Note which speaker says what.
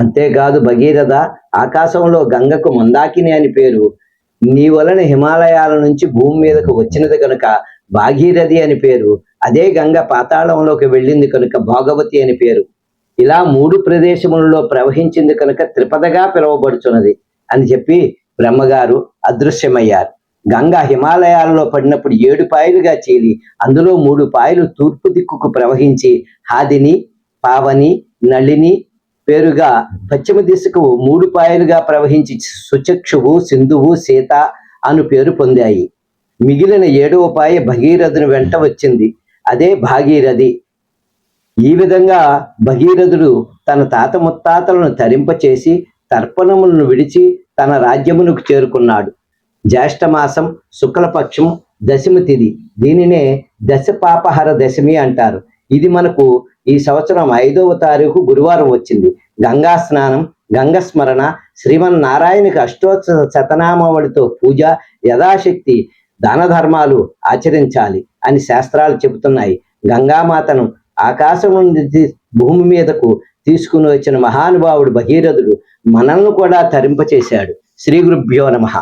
Speaker 1: అంతేకాదు భగీరథ ఆకాశంలో గంగకు మందాకిని అని పేరు. నీ వలన హిమాలయాల నుంచి భూమి మీదకు వచ్చినది కనుక భాగీరథి అని పేరు. అదే గంగ పాతాళంలోకి వెళ్ళింది కనుక భోగవతి అని పేరు. ఇలా మూడు ప్రదేశములలో ప్రవహించింది కనుక త్రిపదగా పిలువబడుచున్నది అని చెప్పి బ్రహ్మగారు అదృశ్యమయ్యారు. గంగ హిమాలయాలలో పడినప్పుడు ఏడు పాయలుగా చీలి అందులో మూడు పాయలు తూర్పు దిక్కుకు ప్రవహించి హాదిని పావని నళిని పేరుగా పశ్చిమ దిశకు మూడు పాయలుగా ప్రవహించి సుచక్షువు సింధువు సీత అను పేరు పొందాయి. మిగిలిన ఏడవ పాయ భగీరథుని వెంట వచ్చింది. అదే భాగీరథి. ఈ విధంగా భగీరథుడు తన తాత ముత్తాతలను తరింపచేసి తర్పణములను విడిచి తన రాజ్యమునకు చేరుకున్నాడు. జ్యేష్ఠమాసం శుక్లపక్షం దశమి తిది. దీనినే దశపాపహర దశమి అంటారు. ఇది మనకు ఈ సంవత్సరం ఐదవ తారీఖు గురువారం వచ్చింది. గంగా స్నానం గంగ స్మరణ శ్రీమన్నారాయణకి అష్టోత్సవ శతనామావళితో పూజ యథాశక్తి దాన ధర్మాలు ఆచరించాలి అని శాస్త్రాలు చెబుతున్నాయి. గంగామాతను ఆకాశం నుండి భూమి మీదకు తీసుకుని వచ్చిన మహానుభావుడు భగీరథుడు మనల్ని కూడా తరింపచేశాడు. శ్రీ గురుభ్యో నమః.